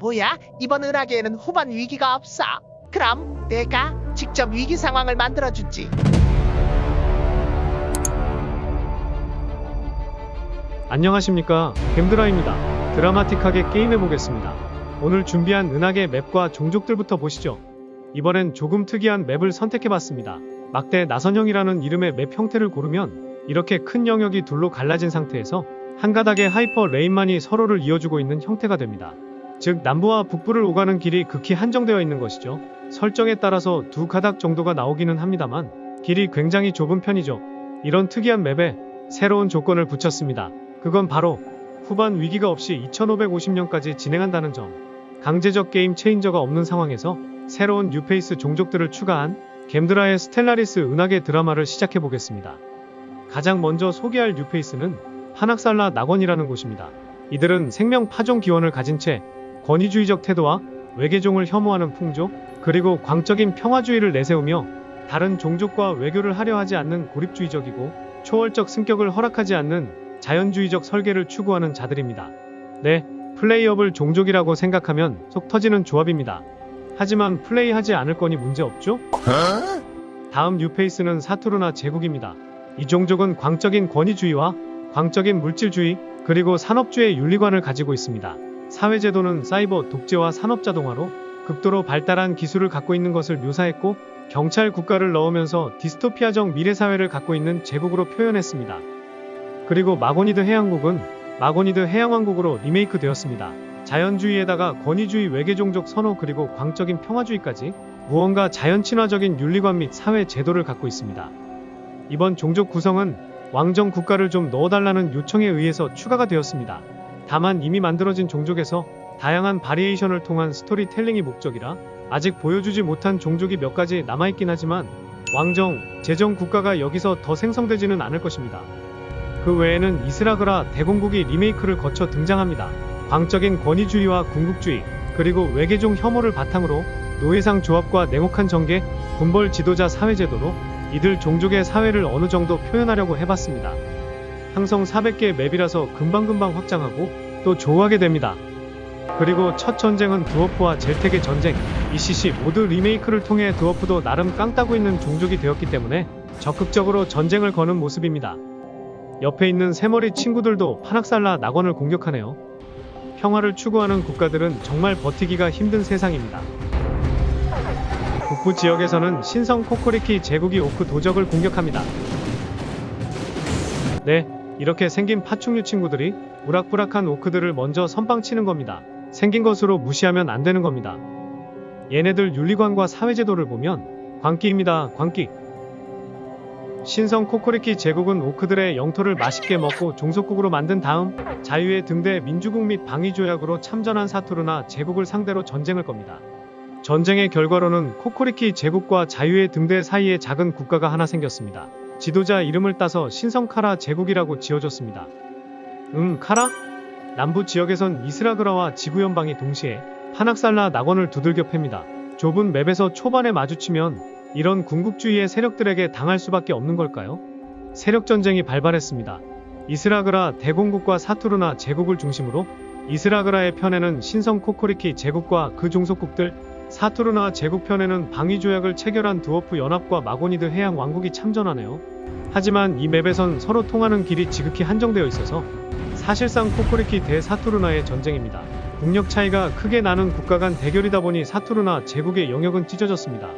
뭐야? 이번 은하계에는 후반 위기가 없어. 그럼 내가 직접 위기 상황을 만들어주지. 안녕하십니까 겜드라입니다. 드라마틱하게 게임해보겠습니다. 오늘 준비한 은하계 맵과 종족들부터 보시죠. 이번엔 조금 특이한 맵을 선택해봤습니다. 막대 나선형이라는 이름의 맵 형태를 고르면 이렇게 큰 영역이 둘로 갈라진 상태에서 한 가닥의 하이퍼 레인만이 서로를 이어주고 있는 형태가 됩니다. 즉 남부와 북부를 오가는 길이 극히 한정되어 있는 것이죠. 설정에 따라서 두 가닥 정도가 나오기는 합니다만 길이 굉장히 좁은 편이죠. 이런 특이한 맵에 새로운 조건을 붙였습니다. 그건 바로 후반 위기가 없이 2550년까지 진행한다는 점. 강제적 게임 체인저가 없는 상황에서 새로운 뉴페이스 종족들을 추가한 겜드라의 스텔라리스 은하계 드라마를 시작해 보겠습니다. 가장 먼저 소개할 뉴페이스는 파낙살라 낙원이라는 곳입니다. 이들은 생명 파종 기원을 가진 채 권위주의적 태도와 외계종을 혐오하는 풍조, 그리고 광적인 평화주의를 내세우며 다른 종족과 외교를 하려 하지 않는 고립주의적이고 초월적 승격을 허락하지 않는 자연주의적 설계를 추구하는 자들입니다. 네, 플레이업을 종족이라고 생각하면 속 터지는 조합입니다. 하지만 플레이하지 않을 거니 문제없죠? 다음 뉴페이스는 사투르나 제국입니다. 이 종족은 광적인 권위주의와 광적인 물질주의, 그리고 산업주의 윤리관을 가지고 있습니다. 사회제도는 사이버 독재와 산업자동화로 극도로 발달한 기술을 갖고 있는 것을 묘사했고 경찰 국가를 넣으면서 디스토피아적 미래사회를 갖고 있는 제국으로 표현했습니다. 그리고 마고니드 해양국은 마고니드 해양왕국으로 리메이크 되었습니다. 자연주의에다가 권위주의 외계종족 선호 그리고 광적인 평화주의까지 무언가 자연 친화적인 윤리관 및 사회 제도를 갖고 있습니다. 이번 종족 구성은 왕정 국가를 좀 넣어달라는 요청에 의해서 추가가 되었습니다. 다만 이미 만들어진 종족에서 다양한 바리에이션을 통한 스토리텔링이 목적이라 아직 보여주지 못한 종족이 몇 가지 남아있긴 하지만 왕정, 제정 국가가 여기서 더 생성되지는 않을 것입니다. 그 외에는 이스라그라 대공국이 리메이크를 거쳐 등장합니다. 광적인 권위주의와 군국주의, 그리고 외계종 혐오를 바탕으로 노예상 조합과 냉혹한 정계, 군벌 지도자 사회제도로 이들 종족의 사회를 어느 정도 표현하려고 해봤습니다. 항성 400개의 맵이라서 금방금방 확장하고 또 좋아하게 됩니다. 그리고 첫 전쟁은 드워프와 젤텍의 전쟁, ECC 모두 리메이크를 통해 드워프도 나름 깡 따고 있는 종족이 되었기 때문에 적극적으로 전쟁을 거는 모습입니다. 옆에 있는 새머리 친구들도 파낙살라 낙원을 공격하네요. 평화를 추구하는 국가들은 정말 버티기가 힘든 세상입니다. 북부 지역에서는 신성 코코리키 제국이 오크 도적을 공격합니다. 네, 이렇게 생긴 파충류 친구들이 우락부락한 오크들을 먼저 선빵치는 겁니다. 생긴 것으로 무시하면 안 되는 겁니다. 얘네들 윤리관과 사회제도를 보면 광기입니다. 광기. 신성 코코리키 제국은 오크들의 영토를 맛있게 먹고 종속국으로 만든 다음 자유의 등대 민주국 및 방위조약으로 참전한 사투르나 제국을 상대로 전쟁을 겁니다. 전쟁의 결과로는 코코리키 제국과 자유의 등대 사이에 작은 국가가 하나 생겼습니다. 지도자 이름을 따서 신성카라 제국이라고 지어줬습니다. 응, 카라? 남부 지역에선 이스라그라와 지구 연방이 동시에 파낙살라 낙원을 두들겨 팹니다. 좁은 맵에서 초반에 마주치면 이런 군국주의의 세력들에게 당할 수밖에 없는 걸까요? 세력 전쟁이 발발했습니다. 이스라그라 대공국과 사투르나 제국을 중심으로 이스라그라의 편에는 신성 코코리키 제국과 그 종속국들, 사투르나 제국 편에는 방위조약을 체결한 드워프 연합과 마고니드 해양 왕국이 참전하네요. 하지만 이 맵에선 서로 통하는 길이 지극히 한정되어 있어서 사실상 코코리키 대 사투르나의 전쟁입니다. 국력 차이가 크게 나는 국가 간 대결이다 보니 사투르나 제국의 영역은 찢어졌습니다.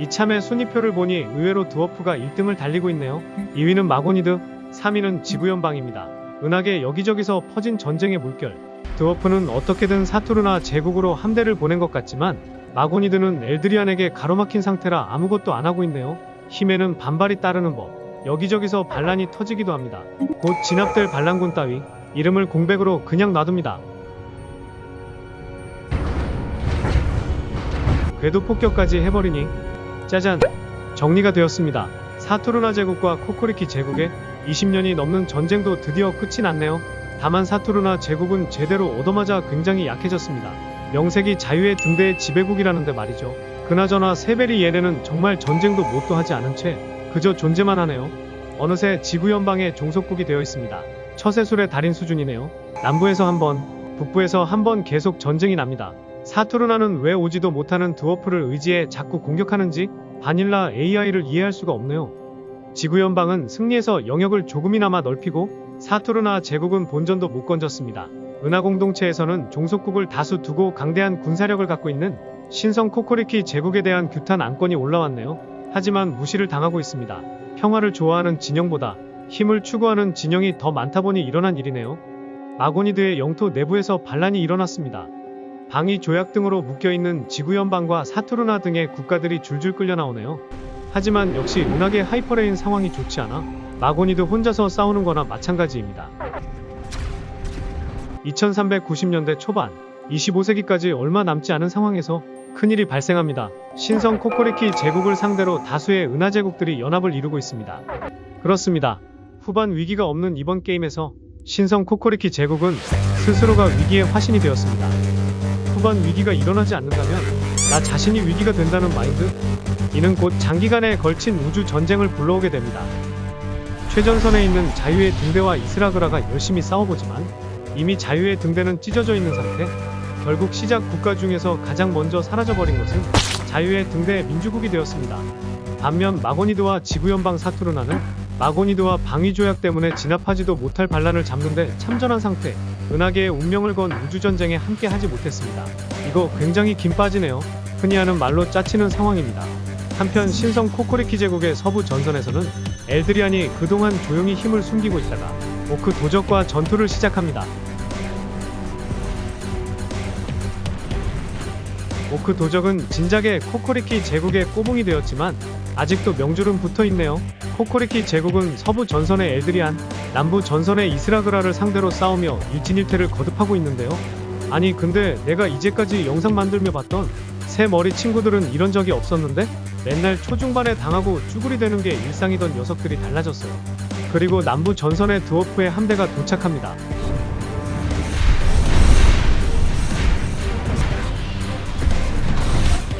이참에 순위표를 보니 의외로 드워프가 1등을 달리고 있네요. 2위는 마고니드, 3위는 지구연방입니다. 은하계 여기저기서 퍼진 전쟁의 물결. 드워프는 어떻게든 사투르나 제국으로 함대를 보낸 것 같지만 마고니드는 엘드리안에게 가로막힌 상태라 아무것도 안 하고 있네요. 힘에는 반발이 따르는 법. 여기저기서 반란이 터지기도 합니다. 곧 진압될 반란군 따위 이름을 공백으로 그냥 놔둡니다. 궤도 폭격까지 해버리니 짜잔 정리가 되었습니다. 사투르나 제국과 코코리키 제국의 20년이 넘는 전쟁도 드디어 끝이 났네요. 다만 사투르나 제국은 제대로 얻어맞아 굉장히 약해졌습니다. 명색이 자유의 등대의 지배국이라는데 말이죠. 그나저나 세베리 얘네는 정말 전쟁도 못도 하지 않은 채 그저 존재만 하네요. 어느새 지구연방의 종속국이 되어 있습니다. 처세술의 달인 수준이네요. 남부에서 한 번 북부에서 한 번 계속 전쟁이 납니다. 사투르나는 왜 오지도 못하는 드워프를 의지해 자꾸 공격하는지 바닐라 AI를 이해할 수가 없네요. 지구연방은 승리해서 영역을 조금이나마 넓히고 사투르나 제국은 본전도 못 건졌습니다. 은하 공동체에서는 종속국을 다수 두고 강대한 군사력을 갖고 있는 신성 코코리키 제국에 대한 규탄 안건이 올라왔네요. 하지만 무시를 당하고 있습니다. 평화를 좋아하는 진영보다 힘을 추구하는 진영이 더 많다 보니 일어난 일이네요. 마고니드의 영토 내부에서 반란이 일어났습니다. 방위 조약 등으로 묶여있는 지구연방과 사투르나 등의 국가들이 줄줄 끌려 나오네요. 하지만 역시 은하계 하이퍼레인 상황이 좋지 않아 마고니드 혼자서 싸우는 거나 마찬가지입니다. 2390년대 초반 25세기까지 얼마 남지 않은 상황에서 큰일이 발생합니다. 신성 코코리키 제국을 상대로 다수의 은하 제국들이 연합을 이루고 있습니다. 그렇습니다. 후반 위기가 없는 이번 게임에서 신성 코코리키 제국은 스스로가 위기의 화신이 되었습니다. 후반 위기가 일어나지 않는다면 나 자신이 위기가 된다는 마인드? 이는 곧 장기간에 걸친 우주 전쟁을 불러오게 됩니다. 최전선에 있는 자유의 등대와 이스라그라가 열심히 싸워보지만 이미 자유의 등대는 찢어져 있는 상태. 결국 시작 국가 중에서 가장 먼저 사라져버린 것은 자유의 등대 민주국이 되었습니다. 반면 마고니드와 지구연방 사투르나는 마고니드와 방위조약 때문에 진압하지도 못할 반란을 잡는데 참전한 상태. 은하계의 운명을 건 우주전쟁에 함께 하지 못했습니다. 이거 굉장히 긴 빠지네요. 흔히 하는 말로 짜치는 상황입니다. 한편 신성 코코리키 제국의 서부 전선에서는 엘드리안이 그동안 조용히 힘을 숨기고 있다가 오크 도적과 전투를 시작합니다. 오크 도적은 진작에 코코리키 제국의 꼬붕이 되었지만 아직도 명줄은 붙어 있네요. 코코리키 제국은 서부 전선의 엘드리안, 남부 전선의 이스라그라를 상대로 싸우며 일진일퇴를 거듭하고 있는데요. 아니 근데 내가 이제까지 영상 만들며 봤던 새 머리 친구들은 이런 적이 없었는데 맨날 초중반에 당하고 쭈구리 되는 게 일상이던 녀석들이 달라졌어요. 그리고 남부 전선의 드워프의 함대가 도착합니다.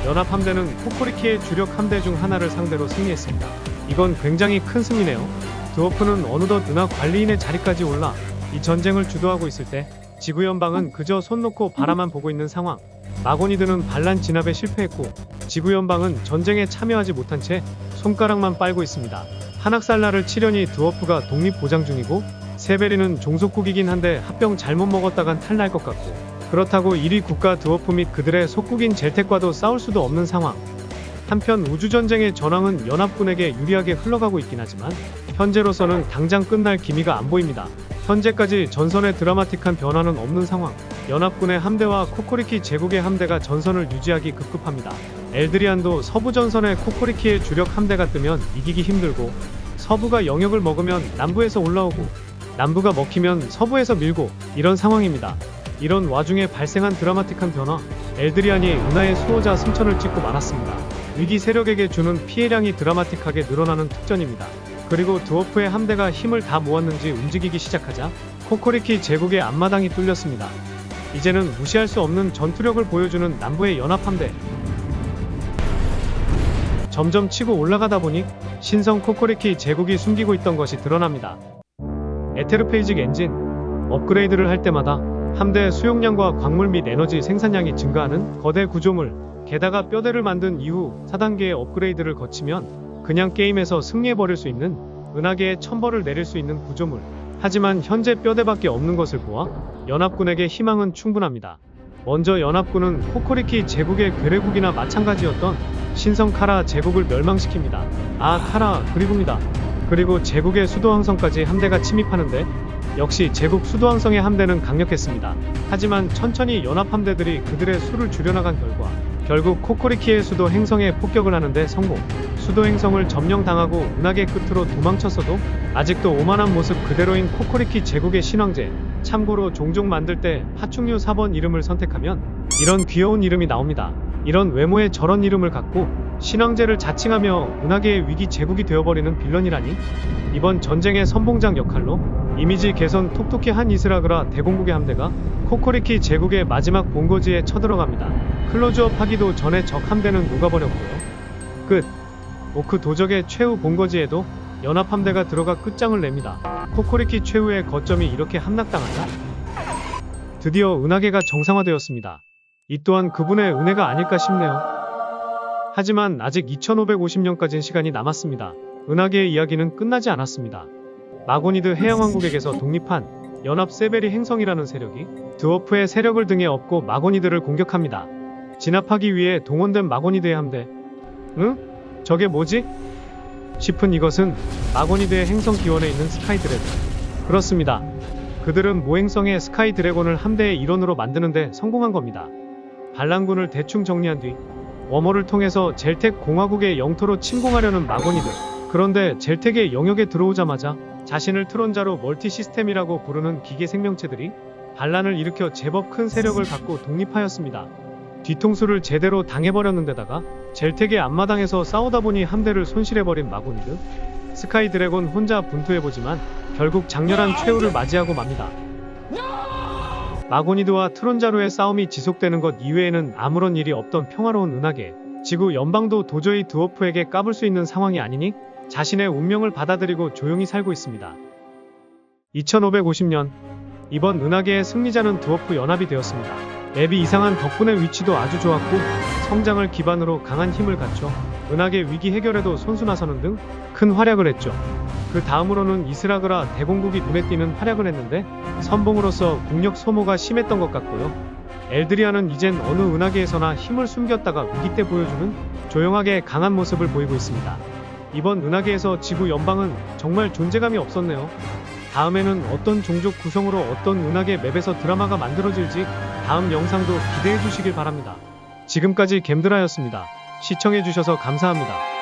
연합 함대는 코코리키의 주력 함대 중 하나를 상대로 승리했습니다. 이건 굉장히 큰 승리네요. 드워프는 어느덧 은하 관리인의 자리까지 올라 이 전쟁을 주도하고 있을 때 지구연방은 그저 손 놓고 바라만 보고 있는 상황. 마고니드는 반란 진압에 실패했고 지구 연방은 전쟁에 참여하지 못한 채 손가락만 빨고 있습니다. 한학살날을 치려니 드워프가 독립 보장 중이고 세베리는 종속국이긴 한데 합병 잘못 먹었다간 탈날 것 같고 그렇다고 1위 국가 드워프 및 그들의 속국인 젤텍과도 싸울 수도 없는 상황. 한편 우주전쟁의 전황은 연합군에게 유리하게 흘러가고 있긴 하지만 현재로서는 당장 끝날 기미가 안 보입니다. 현재까지 전선에 드라마틱한 변화는 없는 상황. 연합군의 함대와 코코리키 제국의 함대가 전선을 유지하기 급급합니다. 엘드리안도 서부 전선에 코코리키의 주력 함대가 뜨면 이기기 힘들고 서부가 영역을 먹으면 남부에서 올라오고 남부가 먹히면 서부에서 밀고 이런 상황입니다. 이런 와중에 발생한 드라마틱한 변화, 엘드리안이 은하의 수호자 승천을 찍고 말았습니다. 위기 세력에게 주는 피해량이 드라마틱하게 늘어나는 특전입니다. 그리고 드워프의 함대가 힘을 다 모았는지 움직이기 시작하자 코코리키 제국의 앞마당이 뚫렸습니다. 이제는 무시할 수 없는 전투력을 보여주는 남부의 연합함대. 점점 치고 올라가다 보니 신성 코코리키 제국이 숨기고 있던 것이 드러납니다. 에테르페이직 엔진 업그레이드를 할 때마다 함대 수용량과 광물 및 에너지 생산량이 증가하는 거대 구조물 게다가 뼈대를 만든 이후 4단계의 업그레이드를 거치면 그냥 게임에서 승리해버릴 수 있는 은하계의 천벌을 내릴 수 있는 구조물 하지만 현재 뼈대밖에 없는 것을 보아 연합군에게 희망은 충분합니다. 먼저 연합군은 코코리키 제국의 괴뢰국이나 마찬가지였던 신성 카라 제국을 멸망시킵니다. 아 카라 그리고입니다. 그리고 제국의 수도항성까지 함대가 침입하는데 역시 제국 수도항성의 함대는 강력했습니다. 하지만 천천히 연합 함대들이 그들의 수를 줄여나간 결과 결국 코코리키의 수도 행성에 폭격을 하는데 성공. 수도 행성을 점령당하고 은하계 끝으로 도망쳤어도 아직도 오만한 모습 그대로인 코코리키 제국의 신왕제. 참고로 종종 만들 때 파충류 4번 이름을 선택하면 이런 귀여운 이름이 나옵니다. 이런 외모에 저런 이름을 갖고 신왕제를 자칭하며 은하계의 위기 제국이 되어버리는 빌런이라니 이번 전쟁의 선봉장 역할로 이미지 개선 톡톡히 한 이스라그라 대공국의 함대가 코코리키 제국의 마지막 본거지에 쳐들어갑니다. 클로즈업 하기도 전에 적 함대는 녹아버렸고요. 끝. 오크 도적의 최후 본거지에도 연합 함대가 들어가 끝장을 냅니다. 코코리키 최후의 거점이 이렇게 함락당하자 드디어 은하계가 정상화되었습니다. 이 또한 그분의 은혜가 아닐까 싶네요. 하지만 아직 2550년까지는 시간이 남았습니다. 은하계의 이야기는 끝나지 않았습니다. 마고니드 해양왕국에게서 독립한 연합 세베리 행성이라는 세력이 드워프의 세력을 등에 업고 마고니드를 공격합니다. 진압하기 위해 동원된 마고니드의 함대. 응? 저게 뭐지? 싶은 이것은 마고니드의 행성 기원에 있는 스카이 드래곤. 그렇습니다. 그들은 모행성의 스카이 드래곤을 함대의 일원으로 만드는데 성공한 겁니다. 반란군을 대충 정리한 뒤 워머를 통해서 젤텍 공화국의 영토로 침공하려는 마고니드. 그런데 젤텍의 영역에 들어오자마자 자신을 트론자로 멀티 시스템이라고 부르는 기계 생명체들이 반란을 일으켜 제법 큰 세력을 갖고 독립하였습니다. 뒤통수를 제대로 당해버렸는데다가 젤텍의 앞마당에서 싸우다 보니 함대를 손실해버린 마고니드. 스카이 드래곤 혼자 분투해보지만 결국 장렬한 최후를 맞이하고 맙니다. 마고니드와 트론자로의 싸움이 지속되는 것 이외에는 아무런 일이 없던 평화로운 은하계. 지구 연방도 도저히 드워프에게 까불 수 있는 상황이 아니니 자신의 운명을 받아들이고 조용히 살고 있습니다. 2550년 이번 은하계의 승리자는 드워프 연합이 되었습니다. 앱이 이상한 덕분에 위치도 아주 좋았고 성장을 기반으로 강한 힘을 갖춰 은하계 위기 해결에도 손수 나서는 등 큰 활약을 했죠. 그 다음으로는 이스라그라 대공국이 눈에 띄는 활약을 했는데 선봉으로서 국력 소모가 심했던 것 같고요. 엘드리아는 이젠 어느 은하계에서나 힘을 숨겼다가 위기 때 보여주는 조용하게 강한 모습을 보이고 있습니다. 이번 은하계에서 지구 연방은 정말 존재감이 없었네요. 다음에는 어떤 종족 구성으로 어떤 은하계 맵에서 드라마가 만들어질지 다음 영상도 기대해 주시길 바랍니다. 지금까지 겜드라였습니다. 시청해 주셔서 감사합니다.